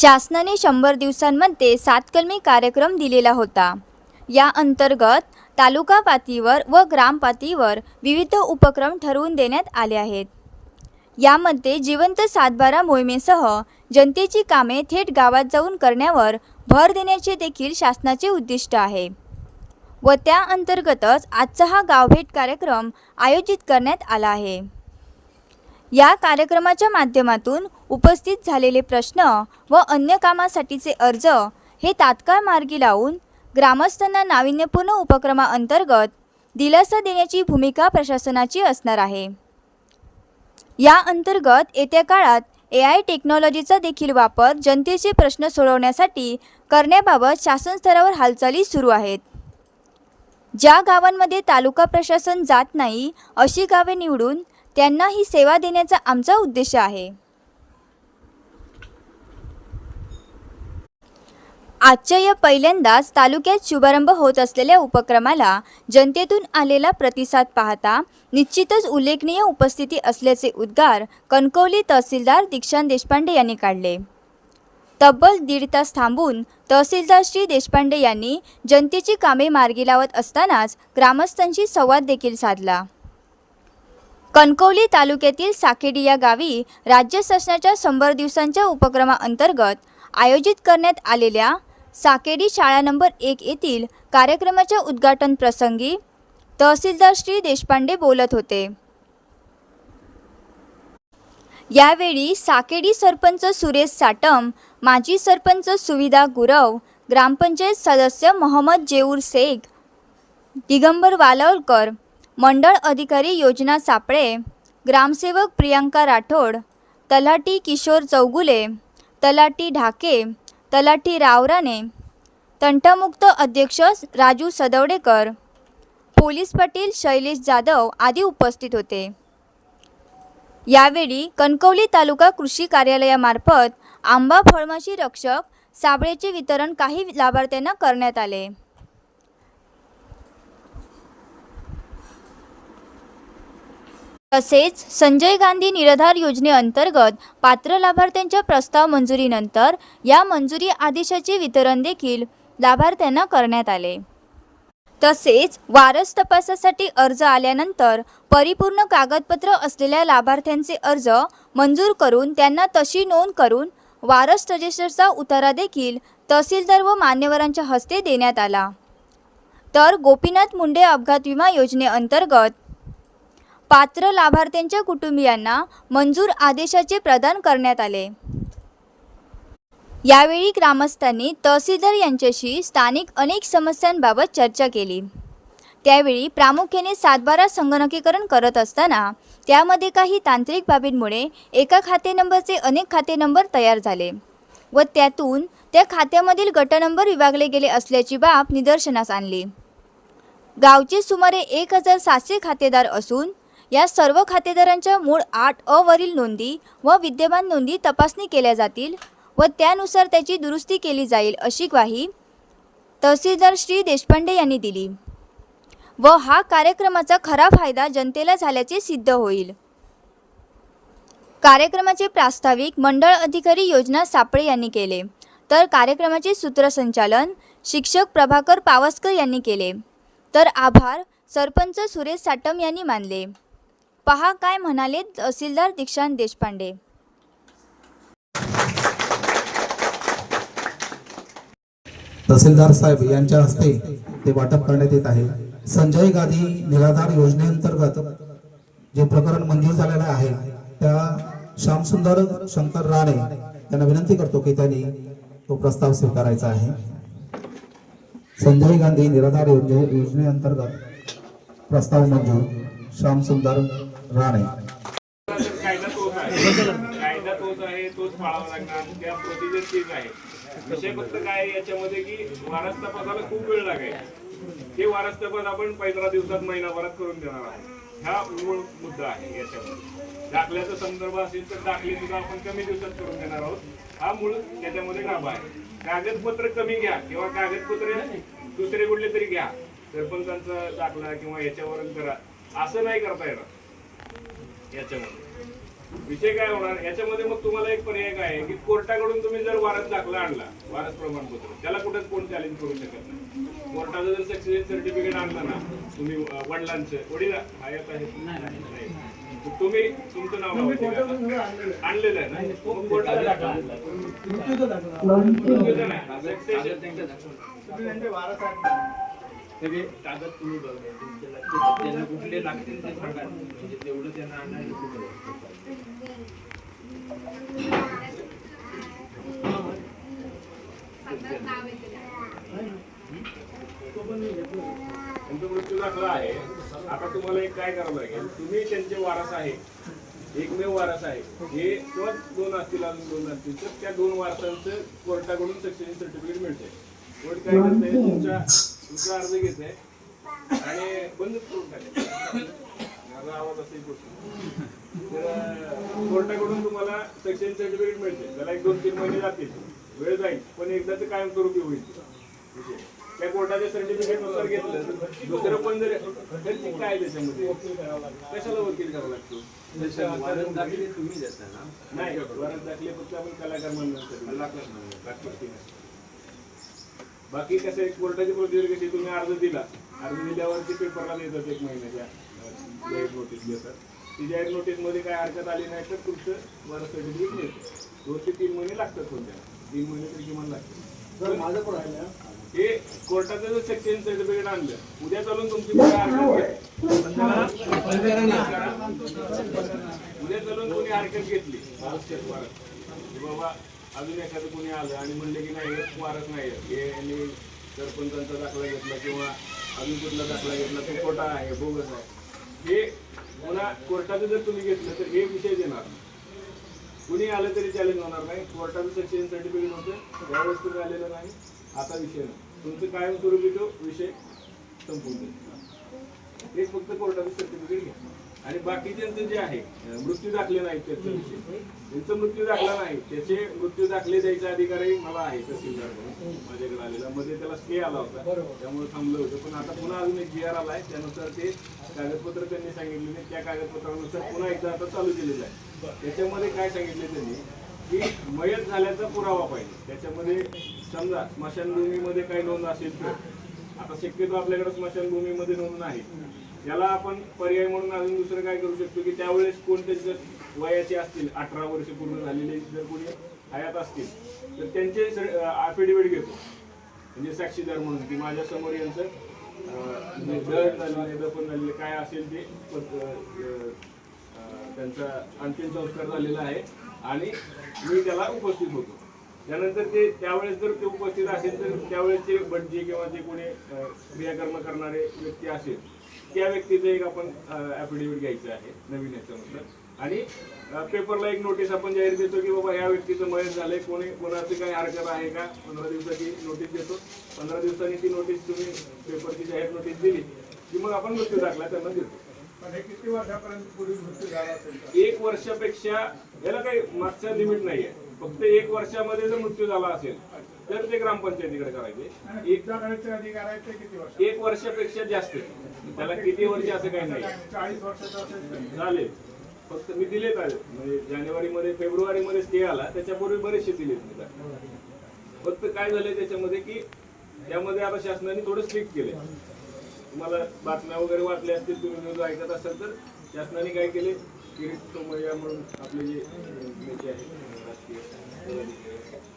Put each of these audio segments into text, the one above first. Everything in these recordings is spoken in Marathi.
शासनाने शंभर दिवसांमध्ये सात कलमी कार्यक्रम दिलेला होता. या अंतर्गत तालुका पातळीवर व ग्रामपातळीवर विविध उपक्रम ठरवून देण्यात आले आहेत. यामध्ये जिवंत सातबारा मोहिमेसह जनतेची कामे थेट गावात जाऊन करण्यावर भर देण्याचे देखील शासनाचे उद्दिष्ट आहे. व त्या अंतर्गतच आजचा हा गावभेट कार्यक्रम आयोजित करण्यात आला आहे. या कार्यक्रमाच्या माध्यमातून उपस्थित झालेले प्रश्न व अन्य कामासाठीचे अर्ज हे तात्काळ मार्गी लावून ग्रामस्थांना नाविन्यपूर्ण उपक्रमाअंतर्गत दिलासा देण्याची भूमिका प्रशासनाची असणार आहे. या अंतर्गत येत्या काळात ए आय टेक्नॉलॉजीचा देखील वापर जनतेचे प्रश्न सोडवण्यासाठी करण्याबाबत शासन स्तरावर हालचाली सुरू आहेत. ज्या गावांमध्ये तालुका प्रशासन जात नाही अशी गावे निवडून त्यांना ही सेवा देण्याचा आमचा उद्देश आहे. आजच्या या पहिल्यांदाच तालुक्यात शुभारंभ होत असलेल्या उपक्रमाला जनतेतून आलेला प्रतिसाद पाहता निश्चितच उल्लेखनीय उपस्थिती असल्याचे उद्गार कणकवली तहसीलदार दीक्षांत देशपांडे यांनी काढले. तब्बल दीड तास थांबून तहसीलदार श्री देशपांडे यांनी जनतेची कामे मार्गी लावत असतानाच ग्रामस्थांशी संवाद देखील साधला. कणकवली तालुक्यातील साकेडी या गावी राज्य शासनाच्या शंभर दिवसांच्या उपक्रमाअंतर्गत आयोजित करण्यात आलेल्या साकेडी शाळा नंबर एक येथील कार्यक्रमाच्या उद्घाटन प्रसंगी तहसीलदार श्री देशपांडे बोलत होते. यावेळी साकेडी सरपंच सुरेश साटम माजी सरपंच सुविधा गुरव ग्रामपंचायत सदस्य मोहम्मद जेऊर शेख दिगंबर वालवलकर मंडळ अधिकारी योजना सापळे ग्रामसेवक प्रियांका राठोड तलाठी किशोर चौगुले तलाठी ढाके तलाठी रावराणे तंटमुक्त अध्यक्ष राजू सदवडेकर पोलीस पाटील शैलेश जाधव आदी उपस्थित होते. यावेळी कणकवली तालुका कृषी कार्यालयामार्फत आंबा फळमाशी रक्षक साबळेचे वितरण काही लाभार्थ्यांना करण्यात आले. तसेच संजय गांधी निराधार योजनेअंतर्गत पात्र लाभार्थ्यांच्या प्रस्ताव मंजुरीनंतर या मंजुरी आदेशाचे वितरण देखील लाभार्थ्यांना करण्यात आले. तसेच वारस तपासासाठी अर्ज आल्यानंतर परिपूर्ण कागदपत्र असलेल्या लाभार्थ्यांचे अर्ज मंजूर करून त्यांना तशी नोंद करून वारस रजिस्टरचा उतारा देखील तहसीलदार व मान्यवरांच्या हस्ते देण्यात आला. तर गोपीनाथ मुंडे अपघात विमा योजनेअंतर्गत पात्र लाभार्थ्यांच्या कुटुंबियांना मंजूर आदेशाचे प्रदान करण्यात आले. यावेळी ग्रामस्थांनी तहसीलदार यांच्याशी स्थानिक अनेक समस्यांबाबत चर्चा केली. त्यावेळी प्रामुख्याने सातबारा संगणकीकरण करत असताना त्यामध्ये काही तांत्रिक बाबींमुळे एका खाते नंबरचे अनेक खाते नंबर तयार झाले व त्यातून त्या खात्यामधील गट नंबर विभागले गेले असल्याची बाब निदर्शनास आणली. गावचे सुमारे एक हजार सातशे खातेदार असून या सर्व खातेदारांच्या मूळ आठ अ वरील नोंदी व विद्यमान नोंदी तपासणी केल्या जातील व त्यानुसार त्याची दुरुस्ती केली जाईल अशी ग्वाही तहसीलदार श्री देशपांडे यांनी दिली. व हा कार्यक्रमाचा खरा फायदा जनतेला झाल्याचे सिद्ध होईल. कार्यक्रमाचे प्रास्ताविक मंडळ अधिकारी योजना सापळे यांनी केले. तर कार्यक्रमाचे सूत्रसंचालन शिक्षक प्रभाकर पावसकर यांनी केले. तर आभार सरपंच सुरेश साटम यांनी मानले. पहा काय म्हणाले तहसीलदार दीक्षांत देशपांडे. तहसीलदार साहेब यांच्या हस्ते ते वाटप करण्यात येत आहे. संजय गांधी निराधार योजनेअंतर्गत जे प्रकरण मंजूर झालेलं आहे त्या श्यामसुंदर शंकर राणे त्यांना विनंती करतो की त्यांनी तो प्रस्ताव स्वीकारायचा आहे. संजय गांधी निराधार योजने योजनेअंतर्गत प्रस्ताव मंजूर श्यामसुंदर राणे कायदा तोच आहे. कायदा तोच आहे तोच पाळावा लागणार त्या प्रोसिजर तेच आहे. विषय फक्त काय याच्यामध्ये की वारस तपासाला खूप वेळ लागायचा. ते वारस तपास आपण पंधरा दिवसात महिनाभरात करून देणार आहोत. हा मूळ मुद्दा आहे याच्यामध्ये. दाखल्याचा संदर्भ असेल तर दाखले सुद्धा आपण कमी दिवसात करून देणार आहोत. हा मूळ त्याच्यामध्ये गाभा आहे. कागदपत्र कमी घ्या किंवा कागदपत्र दुसरे कुठले तरी घ्या. सरपंचांचा दाखला किंवा याच्यावरून करा. असं नाही करता येणार. याच्यामध्ये. विषय काय होणार? याच्यामध्ये मग तुम्हाला एक पर्याय काय आहे की कोर्टाकडून तुम्ही जर वारस दाखला आणला वारस प्रमाणपत्र त्याला कुठेच कोण चॅलेंज करू शकत नाही. कोर्टाचं जर सक्सेस सर्टिफिकेट आणलं ना तुम्ही वडिलांचं वडील आहेत नाही तर तुम्ही तुमचं नाव? आणलेलं आहे. ना? कोर्टाचं दाखला नाही. तुम्ही बघा. त्यांना कुठले लागतील ते सांगा. म्हणजे तेवढं त्यांना आणायला मृत्यू दाखला आहे. आता तुम्हाला एक काय करावं लागेल? तुम्ही त्यांचे वारस आहे. एकमेव वारस आहे. हे किंवा दोन असतील अजून दोन असतील तर त्या दोन वारसांचं कोर्टाकडून सक्सेशन सर्टिफिकेट मिळते कोर्ट काय करते तुमचा तुमचा अर्ज घेते आणि बंद करून माझा आवाज असेल तर कोर्टाकडून तुम्हाला सक्सेशन सर्टिफिकेट मिळते. त्याला एक दोन तीन महिने जातील. वेळ जाईल. पण एकदाच कायमस्वरूपी होईल विषय. त्या कोर्टाच्या सर्टिफिकेटनुसार घेतलं दुसरं पण जर काय त्याच्यामध्ये? कशाला वकील करावा लागतो? दाखले तुम्ही देता ना. नाही वरात दाखले फक्त आपण कलाकार म्हणून. बाकी कसं कोर्टाची प्रोसिजर कशी तुम्ही अर्ज दिला. अर्ज दिल्यावरती पेपरला देतात एक महिन्याच्या. जाहीर नोटीस देतात ती जाहीर नोटीसमध्ये काय हरकत आली नाही तर तुमचं वर सर्टिफिकेट मिळतं. दोन ते तीन महिने लागतात कोणत्या? तीन महिने तरी किमान लागतात. माझं पण आहे. हे कोर्टाचं जर सेक्शन सर्टिफिकेट आणलं उद्या चालून तुमची उद्या चालून कोणी हरकत घेतली? बाबा अजून एखादं कोणी आलं आणि म्हणले की नाही हे वारस नाही हे यांनी सरपंचांचा दाखला घेतला किंवा अजून कुठला दाखला घेतला तो खोटा आहे बोगस आहे. हे पुन्हा कोर्टाचं जर तुम्ही घेतलं तर हे विषय देणार. कुणी आलं तरी चॅलेंज होणार नाही. कोर्टाचं सेक्शन सर्टिफिकेट होतं त्यावेळेस तुम्ही आलेलं नाही. आता विषय नाही. तुमचं कायमस्वरूपी तो विषय संपून हे फक्त कोर्टाचं सर्टिफिकेट घ्या. आणि बाकीच्यांचं जे आहे मृत्यू दाखले नाहीत त्याचा विषय. त्यांचा मृत्यू दाखला नाही त्याचे मृत्यू दाखले द्यायचा अधिकारही मला आहे तहसीलदार माझ्याकडे आलेला. मध्ये त्याला स्टे आला होता. त्यामुळे थांबलं होतं. पण आता पुन्हा अजून एक जी आर आलाय. त्यानुसार ते कागदपत्र त्यांनी सांगितलेले त्या कागदपत्रानुसार पुन्हा एकदा आता चालू केलेलं आहे. त्याच्यामध्ये काय सांगितले त्यांनी? की मयत झाल्याचा पुरावा पाहिजे. त्याच्यामध्ये समजा स्मशानभूमीमध्ये काही नोंद असेल तर. आता शक्यतो आपल्याकडे स्मशानभूमीमध्ये नोंद आहे याला आपण पर्याय म्हणून अजून दुसरं काय करू शकतो की त्यावेळेस कोणते जर वयाचे असतील अठरा वर्ष पूर्ण झालेले जर कोणी हयात असतील तर त्यांचे अफिडेविट घेतो. म्हणजे साक्षीदार म्हणून की माझ्यासमोर यांचं दहन दफन झालेलं काय असेल ते त्यांचा अंतिम संस्कार झालेला आहे. आणि मी त्याला उपस्थित होतो. त्यानंतर ते त्यावेळेस जर ते उपस्थित असेल तर त्यावेळेस ते भटजी किंवा जे कोणी क्रियाकर्म करणारे व्यक्ती असेल त्या व्यक्तीचं एक आपण ॲफिडेव्हिट घ्यायचं आहे नवीन याच्यानुसार. आणि पेपरला एक नोटीस आपण जाहीर देतो की बाबा या व्यक्तीचं मयत झालंय कोणी कोणाची काही हरकत आहे का? पंधरा दिवसाची नोटीस देतो. पंधरा दिवसांनी ती नोटीस तुम्ही पेपरची जाहीर नोटीस दिली की मग आपण मृत्यू दाखला त्यांना देतो. पण किती वर्षापर्यंत पूर्वी मृत्यू झाला असेल? का? एक वर्षापेक्षा याला काही मागचा लिमिट नाहीये. फक्त एक वर्षामध्ये जर मृत्यू झाला असेल तर ते ग्रामपंचायतीकडे करायचे. आहे वर्ष एक वर्षापेक्षा जास्त. त्याला किती वर्ष असं काही नाही. झाले. फक्त मी दिलेत आहे म्हणजे जानेवारीमध्ये फेब्रुवारीमध्ये स्टे आला. त्याच्यापूर्वी बरेचसे दिलेत मी. फक्त काय झालंय त्याच्यामध्ये की त्यामध्ये आता शासनाने थोडं स्ट्रिक्ट केले तुम्हाला बातम्या वगैरे वाटल्या असतील तुम्ही न्यूज ऐकत असाल तर शासनाने काय केले किरीट सोमय्या म्हणून आपले जे नेते आहेत पदाधिकारी,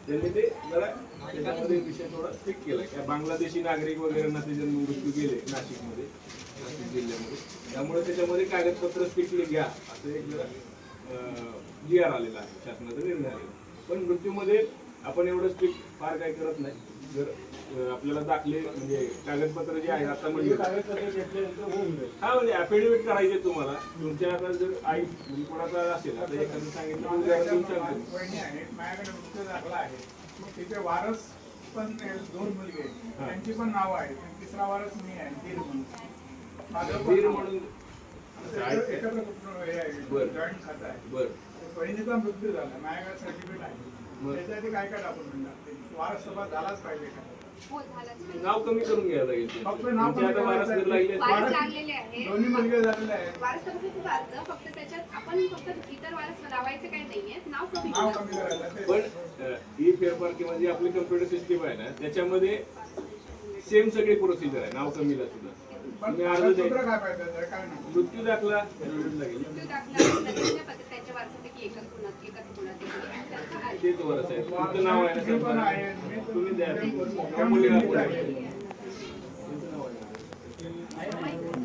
त्यांनी ते जरा त्याच्यामध्ये विषय थोडा स्ट्रिक्ट केला की बांगलादेशी नागरिक वगैरेंना ते जन्म मृत्यू गेले नाशिकमध्ये नाशिक जिल्ह्यामध्ये. त्यामुळे त्याच्यामध्ये कागदपत्र स्ट्रिक्टली घ्या असं एक जरा जी आर आलेला आहे. शासनाचा निर्णय आलेला पण मृत्यूमध्ये आपण एवढं स्ट्रिक्ट फार काही करत नाही. जर आपल्याला दाखले म्हणजे कागदपत्र जे आहे आता म्हणजे हा म्हणजे अफिडेव्हिट करायचे तुम्हाला. तुमच्या आता जर आई म्हणजे कोणाचा असेल आता एखादं सांगितलं मृत्यू दाखला आहे. तिथे वारस पण दोन मुलगे. त्यांची पण नावं आणि तिसरा वारस मी आहे म्हणून. म्हणून आहे. एकत्र आहे. जॉईंट खातं आहे. बर. बहिणीचा मृत्यू झाला. माझ्याकडे सर्टिफिकेट आहे. त्याच्यासाठी काय काय डॉक्युमेंट लागते वारस सभा झालाच पाहिजे का. नाव कमी करून घ्यायला लागेल. फक्त नाव तुमचे आता कमी वारस. लागले. वारस लागलेले आहे. दोन्ही मुलगे झालेले आहेत वारस तसंच फक्त त्याच्यात आपण फक्त इतर वारस लावायचे काही नाहीये नाव कमी नाव करा. कमी करायचं ते पण अ, ही फेरफार किंवा जी आपली कम्प्युटर सिस्टीम आहे ना त्याच्यामध्ये सेम सगळी प्रोसिजर आहे. नाव कमीला सुद्धा. पण तुम्ही अर्ज कागदपत्र द्यायचं. काय पाहिजे? त्याचं काय नाही. मृत्यू दाखला. लागेल मृत्यू दाखला लग्नाच्या पद्धत त्यांच्या वारसापैकी एकच कोणात एकच कोणाचे त्यांचा आहे. तेच वरच आहे. तुमचं नाव आहे ना तुम्ही द्या. त्या मुलीला पण आहे. तुमचं नाव आहे.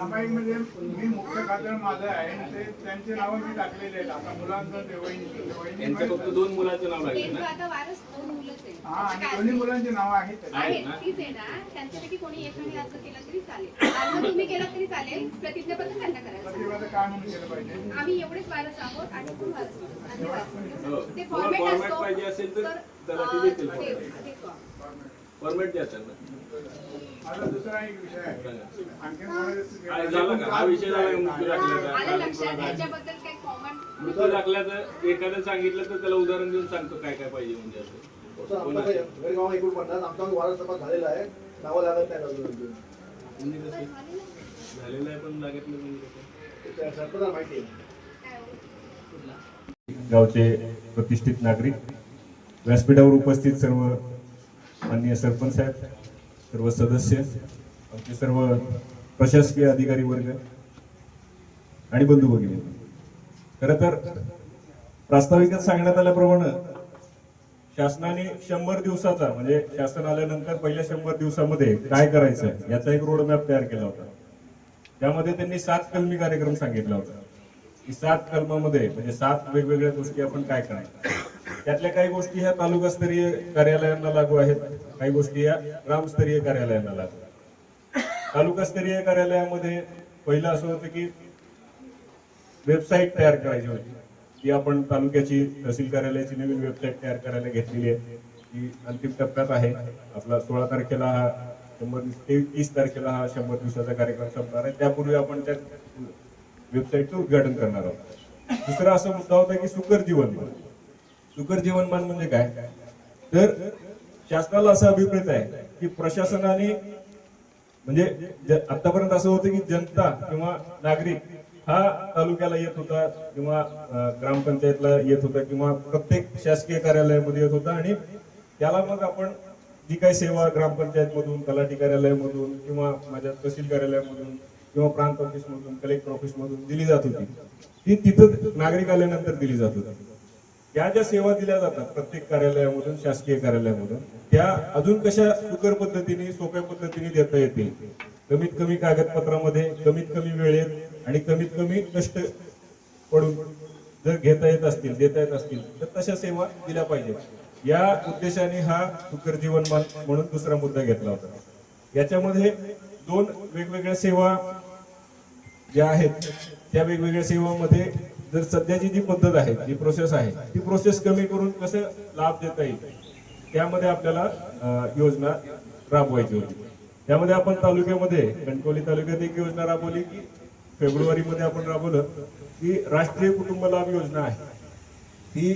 म्हणजे मी मुख्य खातं माझं आहे आणि ते त्यांचे नाव मी टाकलेले आहेत आता मुलांचं ते वहिनी फक्त. दोन मुलाचं नाव लागेल त्यांचं ना आता वारस दोन मुलंच आहे हा आणि दोन्ही? मुलांची नावं आहेत त्याच्यात. आहेत आहेत ना? तीच आहे ना त्यांच्यापैकी कोणी एकाने अर्ज केला तरी चालेल अर्ज तुम्ही केला तरी चालेल प्रतिज्ञापत्र त्यांना करायचं प्रतिवाद काय म्हणून केलं पाहिजे आम्ही एवढेच वारस आहोत आणि कोण वारस आहोत. आणि वारस हो. आहोत. ते तुम्हाला फॉर्मॅट format असतो पाहिजे असेल तर त्याला ते अं, देतील ते- format. ते form. फॉर्मॅट द्या त्यांना हा. विषय दाखल्याचा? एखादं सांगितलं तर त्याला उदाहरण देऊन सांगतो काय काय पाहिजे म्हणजे असं. आमचं एकूण झालेला आहे नावं लागत नाही झालेलं आहे पण लागत नाही म्हणजे माहिती आहे. गावचे प्रतिष्ठित नागरिक. व्यासपीठावर उपस्थित सर्व माननीय सरपंच साहेब. सर्व सदस्य आमचे सर्व प्रशासकीय अधिकारी वर्ग आणि बंधू भगिनी. खरं तर प्रास्ताविकात सांगण्यात आल्याप्रमाणे शासनाने शंभर दिवसाचा म्हणजे शासन आल्यानंतर पहिल्या शंभर दिवसामध्ये काय करायचं याचा एक रोडमॅप तयार केला होता. त्यामध्ये त्यांनी सात कलमी कार्यक्रम सांगितला होता. की सात कलमामध्ये म्हणजे सात वेगवेगळ्या गोष्टी आपण काय करायचं? त्यातल्या काही गोष्टी ह्या तालुकास्तरीय कार्यालयांना लागू आहेत. काही गोष्टी या ग्रामस्तरीय कार्यालयांना लागू आहेत. तालुकास्तरीय कार्यालयामध्ये पहिलं असं होतं की वेबसाईट तयार करायची होती. ती आपण तालुक्याची तहसील कार्यालयाची नवीन वेबसाईट तयार करायला घेतलेली आहे. ती अंतिम टप्प्यात आहे. आपला सोळा तारखेला हा शंभर दिवस ते तीस तारखेला हा शंभर दिवसाचा कार्यक्रम संपणार आहे. त्यापूर्वी आपण त्या वेबसाईटचं उद्घाटन करणार आहोत. दुसरा असा मुद्दा होता की सुकर जीवन. सुकर जीवनमान म्हणजे काय? तर शासनाला असा अभिप्रेत आहे की प्रशासनाने म्हणजे आतापर्यंत असं होतं की जनता किंवा नागरिक हा तालुक्याला येत होता किंवा ग्रामपंचायतला येत होता किंवा प्रत्येक शासकीय कार्यालयामध्ये येत होता आणि त्याला मग आपण जी काही सेवा ग्रामपंचायत मधून तलाठी कार्यालयामधून किंवा माझ्या तहसील कार्यालयामधून किंवा प्रांत ऑफिस मधून कलेक्टर ऑफिस मधून दिली जात होती. ती तिथं नागरिक आल्यानंतर दिली जात होती. या ज्या सेवा दिल्या जातात प्रत्येक कार्यालयामधून शासकीय कार्यालयामधून त्या अजून कशा सुकर पद्धतीने सोप्या पद्धतीने देता येतील? कमीत कमी कागदपत्रामध्ये कमीत कमी वेळेत आणि कमीत कमी कष्ट पडून जर घेता येत असतील देता येत असतील तर तशा सेवा दिल्या पाहिजेत. या उद्देशाने हा सुकर जीवनमान म्हणून दुसरा मुद्दा घेतला होता. याच्यामध्ये दोन वेगवेगळ्या सेवा ज्या आहेत त्या वेगवेगळ्या सेवामध्ये जर सध्याची जी पद्धत आहे जी प्रोसेस आहे ती प्रोसेस कमी करून कसं लाभ देता येईल? त्यामध्ये आपल्याला योजना राबवायची होती. त्यामध्ये आपण तालुक्यामध्ये कणकवली तालुक्यात एक योजना राबवली की फेब्रुवारी मध्ये आपण राबवलं की राष्ट्रीय कुटुंब लाभ योजना आहे. ती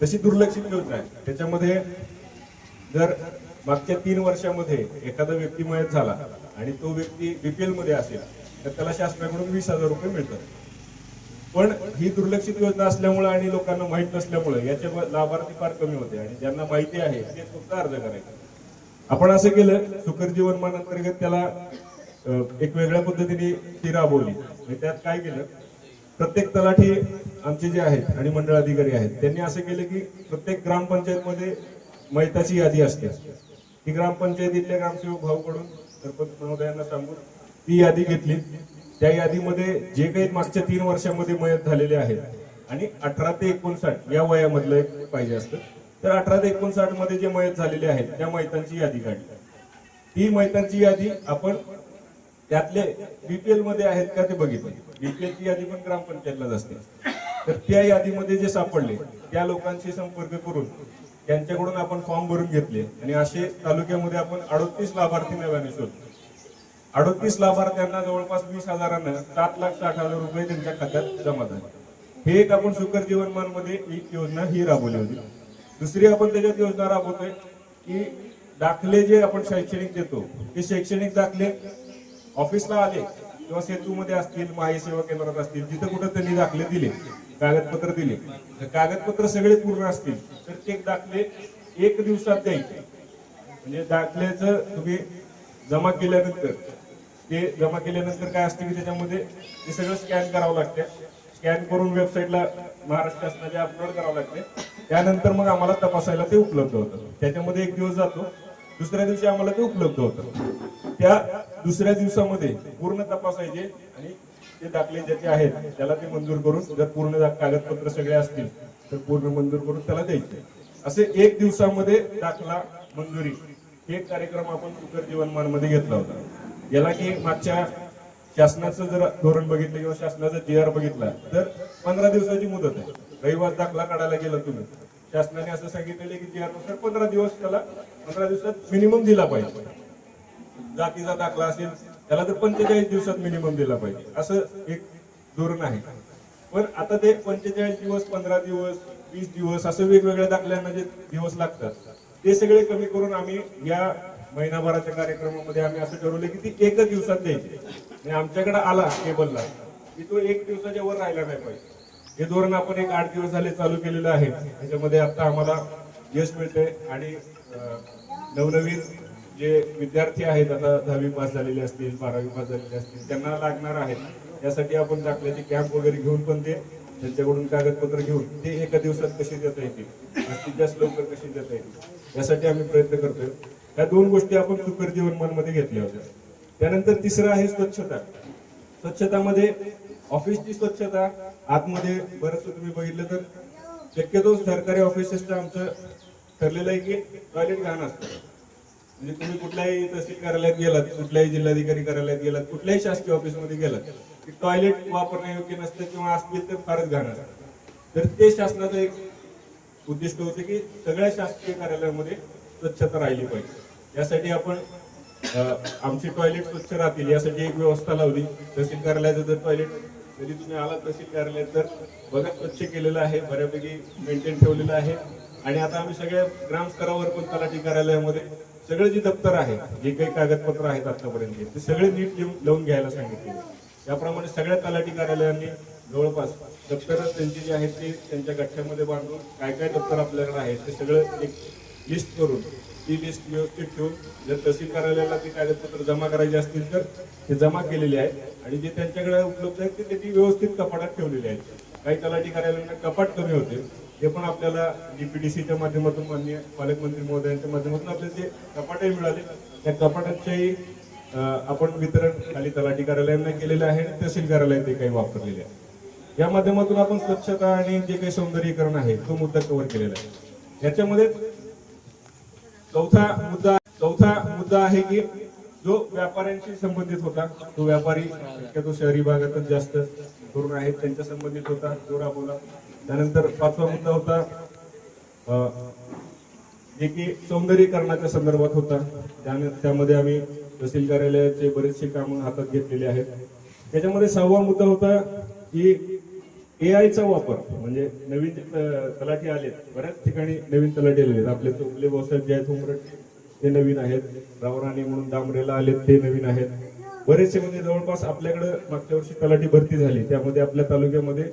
तशी दुर्लक्षित योजना आहे. त्याच्यामध्ये जर मागच्या तीन वर्षामध्ये एखादा व्यक्ती मयत झाला आणि तो व्यक्ती बीपीएलमध्ये असेल तर त्याला शासनाकडून वीस हजार रुपये मिळतात. पण ही दुर्लक्षित योजना असल्यामुळे आणि लोकांना माहीत नसल्यामुळे याचे लाभार्थी फार कमी होते आणि ज्यांना माहिती आहे ते फक्त अर्ज करायचे. आपण असं केलं सुकर जीवनमान अंतर्गत त्याला एक वेगळ्या पद्धतीने ती राबवली. म्हणजे त्यात काय केलं प्रत्येक तलाठी आमचे जे आहेत आणि मंडळ अधिकारी आहेत त्यांनी असं केलं की प्रत्येक ग्रामपंचायतमध्ये मैताची यादी असते. ती ग्रामपंचायतीतल्या ग्रामसेवक भाऊकडून सरपंच महोदयांना सांगून ती यादी घेतली. त्या यादीमध्ये जे काही मागच्या तीन वर्षामध्ये मयत झालेले आहेत आणि अठरा ते एकोणसाठ या वयामधलं एक पाहिजे असतं तर अठरा ते एकोणसाठमध्ये जे मयत झालेले आहेत त्या मैतांची यादी काढली. ती मैतांची यादी आपण त्यातले बीपीएलमध्ये आहेत का ते बघितले. बीपीएल ची यादी पण ग्रामपंचायतलाच असते. तर त्या यादीमध्ये जे सापडले त्या लोकांशी संपर्क करून त्यांच्याकडून आपण फॉर्म भरून घेतले आणि असे तालुक्यामध्ये आपण अडोतीस लाभार्थी नव्याने शोधले. अडोतीस लाभार्थ्यांना जवळपास वीस हजारानं सात लाख साठ हजार रुपये त्यांच्या खात्यात जमा झाले. हे एक आपण सुकर जीवनमानमध्ये एक योजना ही राबवली होती. दुसरी आपण त्याच्यात योजना राबवतोय की दाखले जे आपण शैक्षणिक देतो ते शैक्षणिक दाखले ऑफिसला आले किंवा सेतूमध्ये असतील माई सेवा केंद्रात असतील जिथं कुठं त्यांनी दाखले दिले कागदपत्र दिले तर कागदपत्र सगळे पूर्ण असतील तर ते दाखले एक दिवसात द्यायचे. म्हणजे दाखल्याचं तुम्ही जमा केल्यानंतर ते जमा केल्यानंतर काय असते की त्याच्यामध्ये ते सगळं स्कॅन करावं लागतं. स्कॅन करून वेबसाईटला महाराष्ट्र असणारे अपलोड करावं लागते. त्यानंतर मग आम्हाला तपासायला ते उपलब्ध होतं. त्याच्यामध्ये एक दिवस जातो दुसऱ्या दिवशी आम्हाला ते उपलब्ध होतं. त्या दुसऱ्या दिवसामध्ये पूर्ण तपासायचे आणि ते दाखले ज्याचे आहेत त्याला ते मंजूर करून जर पूर्ण कागदपत्र सगळे असतील तर पूर्ण मंजूर करून त्याला द्यायचे. असे एक दिवसामध्ये दाखला मंजुरी हे कार्यक्रम आपण सुकर जीवनमानमध्ये घेतला होता. याला की मागच्या शासनाचं जर धोरण बघितलं किंवा शासनाचा जी आर बघितला तर पंधरा दिवसाची मुदत आहे. रविवार दाखला काढायला गेला तुम्ही. शासनाने असं सांगितलेलं की जी आरनुसार पंधरा दिवस त्याला पंधरा दिवसात मिनिमम दिला पाहिजे. जातीचा दाखला असेल त्याला तर पंचेचाळीस दिवसात मिनिमम दिला पाहिजे. असं एक धोरण आहे. पण आता ते पंचेचाळीस दिवस पंधरा दिवस वीस दिवस असं वेगवेगळ्या दाखल्यांना जे दिवस लागतात ते सगळे कमी करून आम्ही या महिनाभराच्या कार्यक्रमामध्ये आम्ही असं ठरवलं की ती एकच दिवसात द्यायची. आणि आमच्याकडे आला केबलला. की तो एक दिवसाच्या वर राहिला नाही पाहिजे. हे धोरण आपण एक आठ दिवस झाले चालू केलेलं आहे. त्याच्यामध्ये आता आम्हाला यश मिळते आणि नवनवीन जे विद्यार्थी आहेत आता दहावी पास झालेले असतील बारावी पास झालेले असतील त्यांना लागणार आहेत. यासाठी आपण दाखल्याचे कॅम्प वगैरे घेऊन पण ते त्यांच्याकडून कागदपत्र घेऊन ते एका दिवसात कशी देता येतील? जास्तीत जास्त लवकर कशी देता येतील? यासाठी आम्ही प्रयत्न करतोय. या दोन गोष्टी आपण सुकर जीवनमध्ये घेतल्या होत्या. त्यानंतर तिसरं आहे स्वच्छता. स्वच्छतामध्ये ऑफिसची स्वच्छता आतमध्ये बरंच तुम्ही बघितलं तर शक्यतो सरकारी ऑफिसेसचं आमचं ठरलेलं आहे की टॉयलेट घाण असतं. म्हणजे तुम्ही कुठल्याही तहसील कार्यालयात गेलात कुठल्याही जिल्हाधिकारी कार्यालयात गेलात कुठल्याही शासकीय ऑफिसमध्ये गेलात की टॉयलेट वापरण्यायोग्य नसतं किंवा असतील तर फारच घाण असतं. तर ते शासनाचं एक उद्दिष्ट होते की सगळ्या शासकीय कार्यालयामध्ये स्वच्छता राहिली पाहिजे. यासाठी आपण आमची टॉयलेट स्वच्छ राहतील यासाठी एक व्यवस्था लावली. तहसील कार्यालयाचं जर टॉयलेट जरी तुम्ही आलात तहसील कार्यालयात तर बघा स्वच्छ केलेलं आहे बऱ्यापैकी मेंटेन ठेवलेलं आहे. आणि आता आम्ही सगळ्या ग्रामस्तरावर पण तलाठी कार्यालयामध्ये सगळे जे दप्तर आहे जे काही कागदपत्र आहेत आतापर्यंत ते सगळे नीट लिहून लावून घ्यायला सांगितले त्याप्रमाणे सगळ्या तलाठी कार्यालयांनी जवळपास दप्तर त्यांची जी आहेत ते त्यांच्या गठ्ठ्यामध्ये बांधून काय काय दप्तर आपल्याकडे आहेत ते सगळं एक लिस्ट करून ती लिस्ट व्यवस्थित ठेवून जर तहसील कार्यालयाला ती कागदपत्र जमा करायची असतील तर ते जमा केलेले आहेत आणि जे त्यांच्याकडे उपलब्ध आहेत ते त्यांनी व्यवस्थित कपाटात ठेवलेले आहेत. काही तलाठी कार्यालयांना कपाट कमी होते. हे पण आपल्याला डीपीडीसीच्या माध्यमातून माननीय पालकमंत्री महोदयांच्या माध्यमातून आपल्याला जे कपाटही मिळाले त्या कपाटाच्याही आपण वितरण खाली तलाठी कार्यालयांना केलेलं आहे आणि तहसील कार्यालयात ते काही वापरलेले आहे. या माध्यमातून आपण स्वच्छता आणि जे काही सौंदर्यीकरण आहे तो मुद्दा कव्हर केलेला आहे. याच्यामध्ये चौथा मुद्दा चौथा मुद्दा आहे की जो व्यापाऱ्यांशी संबंधित होता तो व्यापारी शक्यतो शहरी भागातच जास्त करून आहेत त्यांच्या संबंधित होता जोरा बोला त्यानंतर पाचवा मुद्दा होता जे की सौंदर्यीकरणाच्या संदर्भात होता. त्याने त्यामध्ये आम्ही तहसील कार्यालयाचे बरेचसे कामं हातात घेतलेले आहेत. त्याच्यामध्ये सहावा मुद्दा होता की ए चा वापर म्हणजे नवीन तलाठी आलेत. बऱ्याच ठिकाणी नवीन तलाठी आलेत आहेत. आपले चोपले भाऊसाहेब जे आहेत उमरट ते नवीन आहेत. रावराणे म्हणून दामरेला आलेत ते नवीन आहेत. बरेचसे म्हणजे जवळपास आपल्याकडे मागच्या वर्षी तलाठी भरती झाली. त्यामध्ये आपल्या तालुक्यामध्ये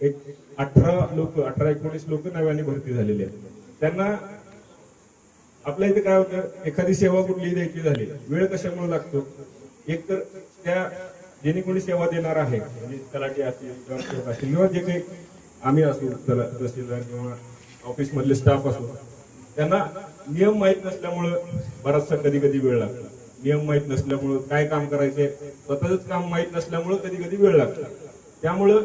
एक अठरा लोक अठरा एकोणीस लोक नव्याने भरती झालेली आहेत. त्यांना आपल्या इथे काय होतं? एखादी सेवा कुठली द्यायची झाली. वेळ कशामुळे लागतो? एक तर त्या ज्यांनी कोणी सेवा देणार आहे म्हणजे तलाठी असतील ग्रामसेवक असतील किंवा जे काही आम्ही असू तला- तहसीलदार किंवा ऑफिस मधले स्टाफ असू त्यांना नियम माहीत नसल्यामुळं बराचसा कधी कधी वेळ लागतो. नियम माहीत नसल्यामुळं काय काम करायचे स्वतःच काम माहीत नसल्यामुळं कधी कधी वेळ लागतो. त्यामुळं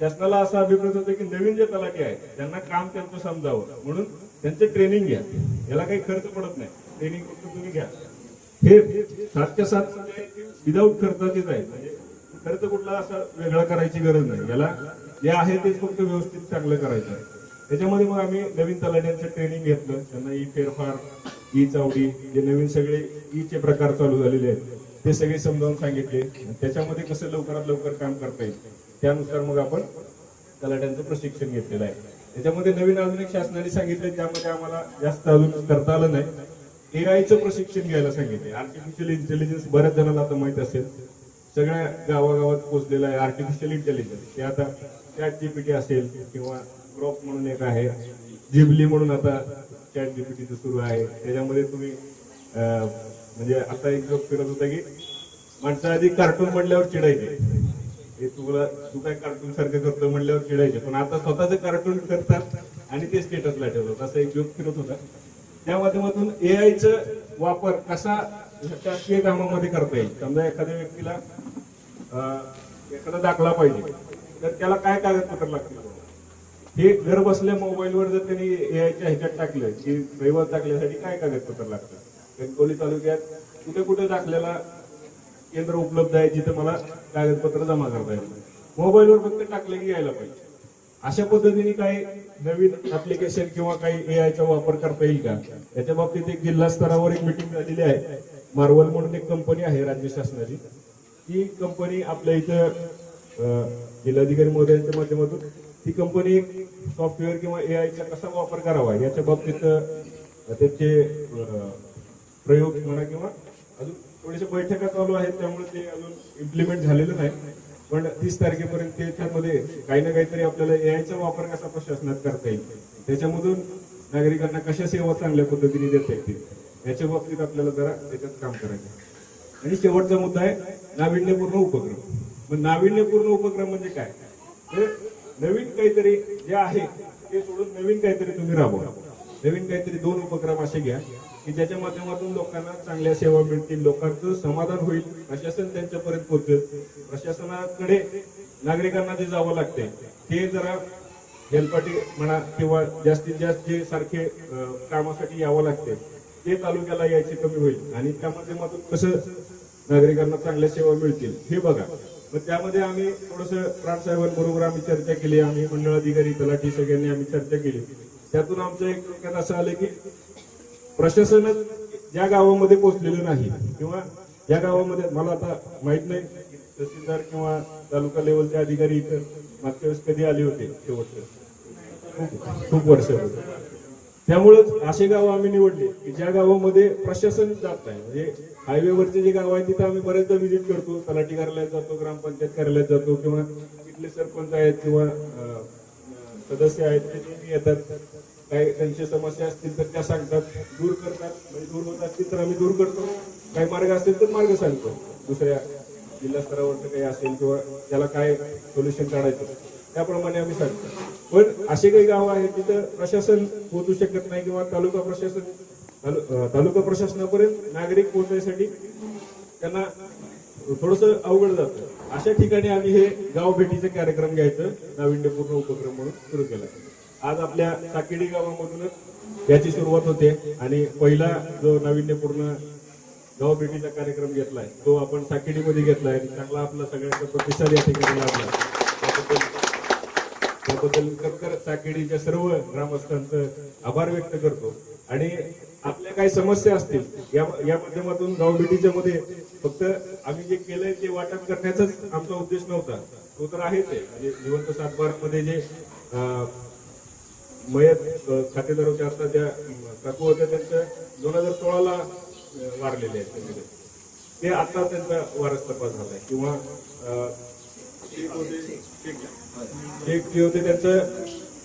शासनाला असा अभिप्राय होतो की नवीन जे तलाठी आहेत त्यांना काम त्यांचं समजावं म्हणून त्यांचे ट्रेनिंग घ्या. याला काही खर्च पडत नाही. ट्रेनिंग फक्त तुम्ही घ्या. हे सातच्या सात विदाऊट खर्चाचेच आहे. म्हणजे खर्च कुठला असा वेगळा करायची गरज नाही. याला जे आहे तेच फक्त व्यवस्थित चांगलं करायचं आहे. त्याच्यामध्ये मग आम्ही नवीन तलाट्यांचं ट्रेनिंग घेतलं. त्यांना ई फेरफार ई चावडी जे नवीन सगळे ई चे प्रकार चालू झालेले आहेत ते सगळे समजावून सांगितले. त्याच्यामध्ये कसं लवकरात लवकर काम करता येईल त्यानुसार मग आपण तलाट्यांचं प्रशिक्षण घेतलेलं आहे. त्याच्यामध्ये नवीन अजून एक शासनाने सांगितलं त्यामध्ये आम्हाला जास्त अजून करता आलं नाही. एआयचं प्रशिक्षण घ्यायला सांगितले आर्टिफिशियल इंटेलिजन्स बऱ्याच जणांना आता माहीत असेल. सगळ्या गावागावात पोहोचलेलं आहे आर्टिफिशियल इंटेलिजन्स ते आता चॅट जीपीटी असेल किंवा क्रॉप म्हणून एक आहे. जिबली म्हणून आता चॅट जीपीटीचं सुरू आहे. त्याच्यामध्ये तुम्ही अं, म्हणजे आता एक जोक फिरत होता की माणसं आधी कार्टून म्हणल्यावर चिडायचे. हे तुला तू काय कार्टून सारखं करतो म्हणल्यावर चिडायचे. पण आता स्वतःच कार्टून करतात आणि ते स्टेटसला ठेवतात. असा एक जोक फिरत होता. त्या माध्यमातून ए एआयचा वापर कसा शासकीय कामामध्ये करता येईल? समजा एखाद्या व्यक्तीला एखादा दाखला पाहिजे तर त्याला काय कागदपत्र लागतील हे घर बसल्या मोबाईलवर जर त्यांनी एआयच्या ह्याच्यात टाकलं की रविवार दाखल्यासाठी काय कागदपत्र लागतं कणकवली तालुक्यात कुठे कुठे दाखल्याला केंद्र उपलब्ध आहे जिथे मला कागदपत्र जमा करता येईल मोबाईलवर फक्त टाकले की यायला पाहिजे. अशा पद्धतीने काही नवीन ऍप्लिकेशन किंवा काही एआयचा वापर करता येईल का? याच्या बाबतीत एक जिल्हा स्तरावर एक मिटिंग झालेली आहे. मार्वल म्हणून एक कंपनी आहे राज्य शासनाची. ती कंपनी आपल्या इथं जिल्हाधिकारी जिल्हाधिकारी महोदयांच्या माध्यमातून ती कंपनी सॉफ्टवेअर किंवा एआयचा कसा वापर करावा याच्या बाबतीत त्याचे प्रयोग म्हणा किंवा अजून थोडेसे बैठका चालू आहेत त्यामुळे ते अजून इम्प्लिमेंट झालेलं नाही. पण तीस तारखेपर्यंत त्याच्यामध्ये काही ना काहीतरी आपल्याला एआयचा वापर कसा प्रशासनात करता येईल? त्याच्यामधून नागरिकांना कशा सेवा चांगल्या पद्धतीने देता येतील? याच्या बाबतीत आपल्याला जरा त्याच्यात काम करायचं आणि शेवटचा मुद्दा आहे नाविन्यपूर्ण उपक्रम. मग नाविन्यपूर्ण उपक्रम म्हणजे काय? तर नवीन काहीतरी जे आहे ते सोडून नवीन काहीतरी तुम्ही राबवा. नवीन काहीतरी दोन उपक्रम असे घ्या. की ज्याच्या माध्यमातून लोकांना चांगल्या सेवा मिळतील लोकांचं समाधान होईल प्रशासन त्यांच्यापर्यंत पोहोचेल. प्रशासनाकडे नागरिकांना जे जावं लागते ते जरा हेलपाटी म्हणा किंवा जास्तीत जास्त जे सारखे कामासाठी यावं लागते ते तालुक्याला यायचे कमी होईल. आणि त्या माध्यमातून कसं नागरिकांना चांगल्या सेवा मिळतील हे बघा. मग त्यामध्ये आम्ही थोडस प्राणसाहेबांबरोबर आम्ही चर्चा केली आम्ही मंडळ अधिकारी तलाठी सगळ्यांनी आम्ही चर्चा केली. त्यातून आमचं एक डोक्यात असं आलं की प्रशासन ज्या गावामध्ये पोहोचलेलं नाही. किंवा ज्या गावामध्ये मला आता माहीत नाही तहसीलदार किंवा तालुका लेवलचे अधिकारी इथं मागच्या वेळेस कधी आले होते शेवटचे? खूप वर्ष त्यामुळेच असे गाव आम्ही निवडले की ज्या गावामध्ये प्रशासन जात नाही म्हणजे हायवेवरचे जे गाव आहे तिथं आम्ही बरेचदा व्हिजिट करतो. तलाठी कार्यालयात जातो ग्रामपंचायत कार्यालयात जातो किंवा इथले सरपंच आहेत किंवा सदस्य आहेत ते नेहमी येतात. काही त्यांच्या समस्या असतील तर त्या सांगतात. दूर करतात. म्हणजे दूर होत असतील तर आम्ही दूर करतो. काही मार्ग असतील तर मार्ग सांगतो. दुसऱ्या जिल्हा स्तरावरचं काही असेल किंवा त्याला काय सोल्युशन काढायचं त्याप्रमाणे आम्ही सांगतो. पण असे काही गाव आहेत तिथं प्रशासन पोहोचू शकत नाही किंवा तालुका प्रशासन तालुका प्रशासनापर्यंत नागरिक पोहोचण्यासाठी त्यांना थोडस अवघड जातं. अशा ठिकाणी आम्ही हे गाव भेटीचे कार्यक्रम घ्यायचं. नाविन्यपूर्ण उपक्रम म्हणून सुरू केला. आज आपल्या साकेडी गावामधूनच याची सुरुवात होते आणि पहिला जो नाविन्यपूर्ण गाव भेटीचा कार्यक्रम घेतलाय तो आपण साकेडीमध्ये घेतलाय आणि चांगला आपला सगळ्यांचा प्रतिसाद या ठिकाणी लाभला. त्याबद्दल खरखर साकेडीच्या सर्व ग्रामस्थांचं आभार व्यक्त करतो. आणि आपल्या काही समस्या असतील या या माध्यमातून गाव भेटीच्या मध्ये फक्त आम्ही जे केलंय ते वाटप करण्याचाच आमचा उद्देश नव्हता. तो तर आहेच आहे. म्हणजे जिवंत सातबारमध्ये जे अं, मयत खातेदारांच्या असतात आता त्या काकू होत्या त्यांच्या दोन हजार सोळाला वारलेले आहेत त्यांच्याकडे ते. आता त्यांचा वारस तपास झालाय. किंवा अं, शेख होते जे होते त्यांचं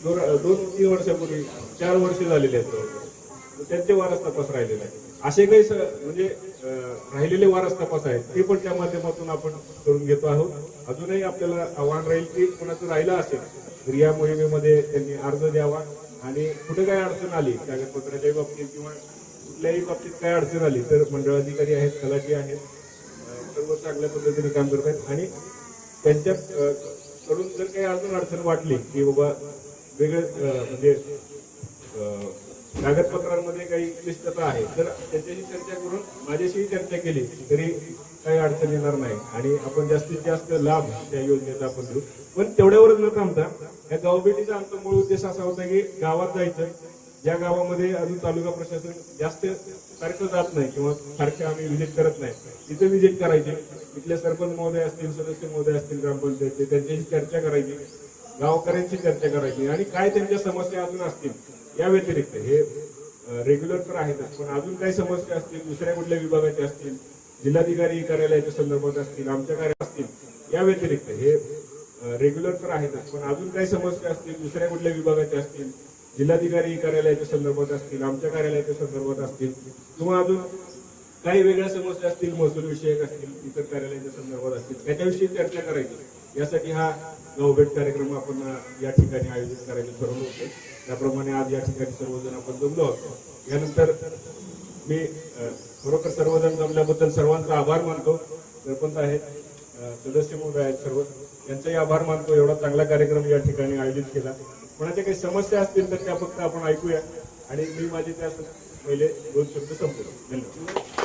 दोन दोन तीन वर्षापूर्वी चार वर्ष झालेले आहेत. त्यांचे वारस तपास राहिलेले आहे असे काही स- म्हणजे राहिलेले वारस तपास आहेत ते पण त्या माध्यमातून आपण करून घेतो आहोत. अजूनही आपल्याला आव्हान राहील की कोणाचं राहिलं असेल तर या मोहिमेमध्ये त्यांनी अर्ज द्यावा आणि कुठे काय अडचण आली कागदपत्राच्या बाबतीत किंवा कुठल्याही बाबतीत काय अडचण आली तर मंडळ अधिकारी आहेत तलाठी आहेत सर्व चांगल्या पद्धतीने काम करत आहेत आणि त्यांच्या कडून जर काही अजून अडचण वाटली की बाबा वेगळं म्हणजे कागदपत्रांमध्ये काही क्लिष्टता आहे. तर त्याच्याशी चर्चा करून माझ्याशी चर्चा केली तरी काही अडचण येणार नाही. आणि आपण जास्तीत जास्त लाभ त्या योजनेचा आपण देऊ पण तेवढ्यावरच न थांबता या गावभेटीचा आमचा मूळ उद्देश असा होता की गावात जायचं. ज्या गावामध्ये अजून तालुका प्रशासन जास्त सारखं जात नाही किंवा सारखं आम्ही व्हिजिट करत नाही तिथे व्हिजिट करायचे. तिथले सरपंच महोदय असतील सदस्य महोदय असतील ग्रामपंचायतचे त्यांच्याशी चर्चा करायची. गावकऱ्यांची चर्चा करायची. आणि काय त्यांच्या समस्या अजून असतील या व्यतिरिक्त हे रेग्युलर तर आहेतच पण अजून काही समस्या असतील दुसऱ्या कुठल्या विभागाच्या असतील जिल्हाधिकारी कार्यालयाच्या संदर्भात असतील आमच्या कार्य असतील या व्यतिरिक्त हे रेग्युलर तर आहेतच पण अजून काही समस्या असतील दुसऱ्या कुठल्या विभागाच्या असतील जिल्हाधिकारी कार्यालयाच्या संदर्भात असतील आमच्या कार्यालयाच्या संदर्भात असतील किंवा अजून काही वेगळ्या समस्या असतील महसूल विषयक असतील इतर कार्यालयाच्या संदर्भात असतील त्याच्याविषयी चर्चा करायची. यासाठी हा गावभेट कार्यक्रम आपण या ठिकाणी आयोजित करायचे ठरवलं होतं. त्याप्रमाणे आज या ठिकाणी सर्वजण आपण जमलो आहोत यानंतर मी खरोखर सर्वजण जमल्याबद्दल सर्वांचा आभार मानतो. सरपंच आहेत सदस्य महोदय आहेत सर्व. यांचाही आभार मानतो. एवढा चांगला कार्यक्रम या ठिकाणी आयोजित केला. कोणाच्या काही समस्या असतील तर त्या फक्त आपण ऐकूया. आणि मी माझे त्या पहिले दोन शब्द संपवतो. धन्यवाद.